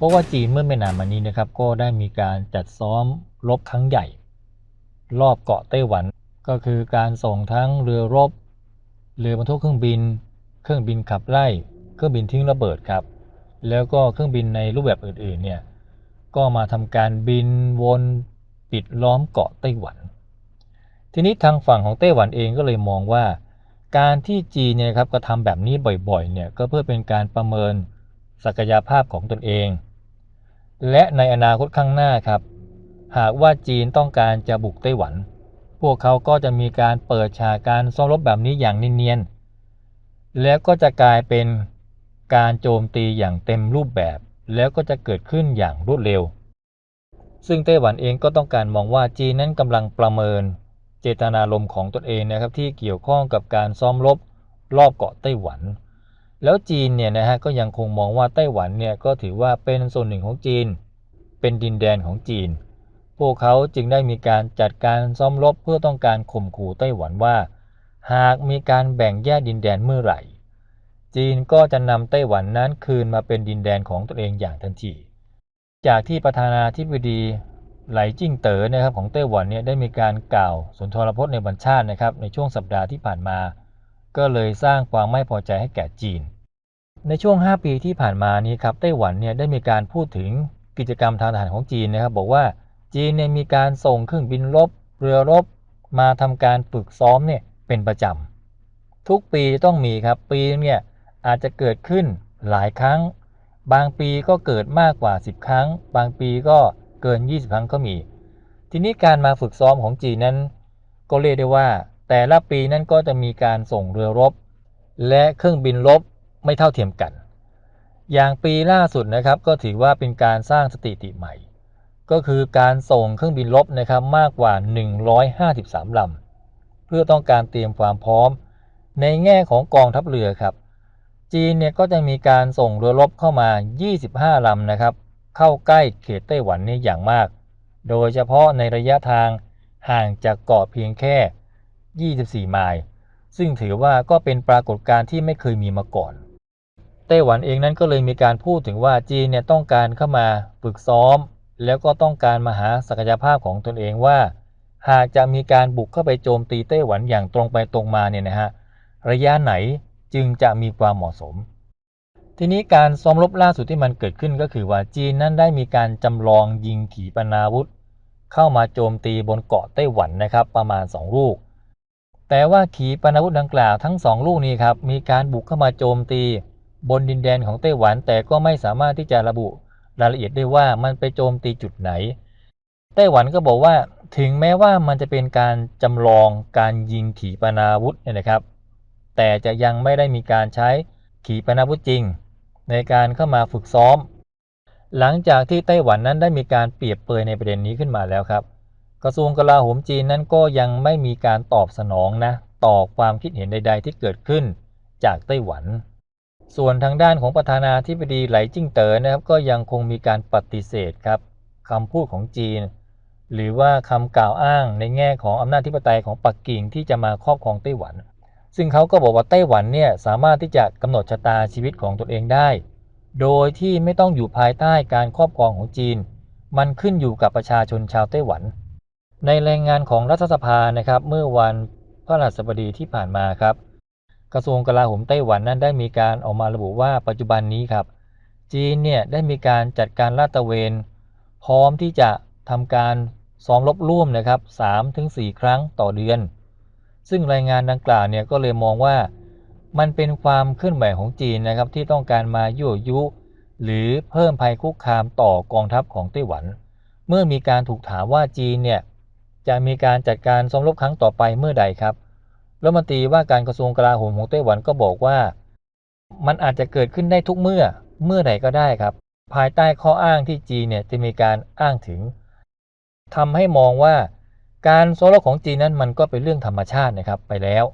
เพราะว่าจีนเมื่อไม่นานมานี้นะครับก็ได้มีการจัดซ้อมรบครั้งใหญ่ รอบเกาะไต้หวัน ก็คือการส่งทั้งเรือรบ เรือบรรทุกเครื่องบิน เครื่องบินขับไล่ เครื่องบินทิ้งระเบิดครับ แล้วก็เครื่องบินในรูปแบบอื่นๆเนี่ยก็มาทำการบินวนปิดล้อมเกาะไต้หวัน ทีนี้ทางฝั่งของไต้หวันเองก็เลยมองว่า การที่จีนเนี่ยครับกระทำแบบนี้บ่อยๆเนี่ยก็เพื่อเป็นการประเมินศักยภาพของตนเอง และในอนาคตข้างหน้าครับ หากว่าจีนต้องการจะบุกไต้หวัน พวกเขาก็จะมีการเปิดฉากการซ้อมรบแบบนี้อย่างเนียนๆแล้วก็จะกลายเป็นการโจมตีอย่างเต็มรูปแบบ แล้วก็จะเกิดขึ้นอย่างรวดเร็ว ซึ่งไต้หวันเองก็ต้องการมองว่าจีนนั้นกำลังประเมิน เจตนารมณ์ของตนเองนะครับที่เกี่ยวข้องกับการซ้อมรบรอบเกาะไต้หวัน แล้วจีนเนี่ยนะฮะก็ยังคงมองว่าไต้หวันเนี่ยก็ถือว่าเป็นส่วนหนึ่งของจีน เป็นดินแดนของจีน พวกเขาจึงได้มีการจัดการซ้อมรบเพื่อต้องการข่มขู่ไต้หวันว่า หากมีการแบ่งแยกดินแดนเมื่อไหร่ จีนก็จะนำไต้หวันนั้นคืนมาเป็นดินแดนของตนเองอย่างทันที จากที่ประธานาธิบดีไหลจิ้งเต๋อนะครับของไต้หวันเนี่ยได้มีการกล่าวสุนทรพจน์ในบัญชาตินะครับในช่วงสัปดาห์ที่ผ่านมา ก็เลยสร้างความไม่พอใจให้แก่จีน ในช่วง 5 ปีที่ผ่านมานี้ครับไต้หวันเนี่ยได้มีการพูดถึงกิจกรรมทางทหารของจีนนะครับ บอกว่าจีนเนี่ยมีการส่งเครื่องบินรบ เรือรบ มาทำการฝึกซ้อมเนี่ยเป็นประจำทุกปีต้องมีครับปีเนี่ยอาจจะเกิดขึ้นหลายครั้ง บางปีก็เกิดมากกว่า 10 ครั้ง บางปีก็เกิน 20 ครั้งก็มี ทีนี้การมาฝึกซ้อมของจีนนั้น ก็เรียกได้ว่า แต่ละปีนั้นก็จะมีการส่งเรือรบ และเครื่องบินรบไม่เท่าเทียมกัน อย่างปีล่าสุดนะครับก็ถือว่าเป็นการสร้างสถิติใหม่ ก็คือการส่งเครื่องบินรบนะครับมากกว่า 153ลำเพื่อต้องการเตรียมความพร้อม ในแง่ของกองทัพเรือครับ จีนเนี่ยก็จะมีการส่งเรือรบเข้ามา 25ลำนะครับเข้าใกล้เขตไต้หวันนี่อย่างมาก โดยเฉพาะในระยะทางห่างจากเกาะเพียงแค่ 24 ไมล์ซึ่งถือว่าก็เป็นปรากฏการณ์ที่ไม่เคยมีมาก่อน ไต้หวันเองนั้นก็เลยมีการพูดถึงว่าจีนเนี่ยต้องการเข้ามาฝึกซ้อม แล้วก็ต้องการมาหาศักยภาพของตนเองว่า หากจะมีการบุกเข้าไปโจมตีไต้หวันอย่างตรงไปตรงมาเนี่ยนะฮะระยะไหนจึงจะมีความเหมาะสม ทีนี้การซ้อมรบล่าสุดที่มันเกิดขึ้นก็คือว่าจีนนั้นได้มีการจำลองยิงขีปนาวุธ เข้ามาโจมตีบนเกาะไต้หวันนะครับประมาณ 2 ลูก แต่ว่าขีปนาวุธดังกล่าวทั้ง2ลูกนี้ครับมีการบุกเข้ามาโจมตี บนดินแดนของไต้หวัน แต่ก็ไม่สามารถที่จะระบุรายละเอียดได้ว่ามันไปโจมตีจุดไหน ไต้หวันก็บอกว่าถึงแม้ว่ามันจะเป็นการจำลองการยิงขีปนาวุธเนี่ยนะครับ แต่จะยังไม่ได้มีการใช้ขีปนาวุธจริง ในการเข้ามาฝึกซ้อม หลังจากที่ไต้หวันนั้นได้มีการเปรียบเปยในประเด็นนี้ขึ้นมาแล้วครับ กระทรวงกลาโหมจีนนั้นก็ยังไม่มีการตอบสนองนะต่อความคิดเห็นใด ๆ ที่เกิดขึ้นจากไต้หวัน ส่วนทางด้านของประธานาธิบดีไหลจิ้งเต๋อนะครับก็ยังคงมีการปฏิเสธครับคำพูดของจีน หรือว่าคำกล่าวอ้างในแง่ของอำนาจธิปไตยของปักกิ่งที่จะมาครอบครองไต้หวัน ซึ่งเขาก็บอกว่าไต้หวันเนี่ยสามารถที่จะกำหนดชะตาชีวิตของตนเองได้ โดยที่ไม่ต้องอยู่ภายใต้การครอบครองของจีน มันขึ้นอยู่กับประชาชนชาวไต้หวัน ในรายงานของรัฐสภานะครับเมื่อวันพฤหัสบดีที่ผ่านมาครับ กระทรวงกลาโหมไต้หวันนั้นได้มีการออกมาระบุว่าปัจจุบันนี้ครับ จีนเนี่ยได้มีการจัดการลาดตระเวน พร้อมที่จะทำการซ้อมรบร่วมนะครับ3-4 ครั้งต่อเดือน ซึ่งรายงานดังกล่าวเนี่ยก็เลยมองว่ามันเป็นความเคลื่อนไหวของจีนนะครับที่ต้องการมายั่วยุ หรือเพิ่มภัยคุกคามต่อกองทัพของไต้หวัน เมื่อมีการถูกถามว่าจีนเนี่ย จะมีการจัดการซ้อมรบครั้งต่อไปเมื่อใดครับรัฐมนตรีว่าการกระทรวงกลาโหมของไต้หวันก็บอกว่า มันอาจจะเกิดขึ้นได้ทุกเมื่อเมื่อใดก็ได้ครับ ภายใต้ข้ออ้างที่จีนเนี่ยจะมีการอ้างถึงทำให้มองว่าการซ้อมรบของจีนนั้นมันก็เป็นเรื่องธรรมชาตินะครับไปแล้ว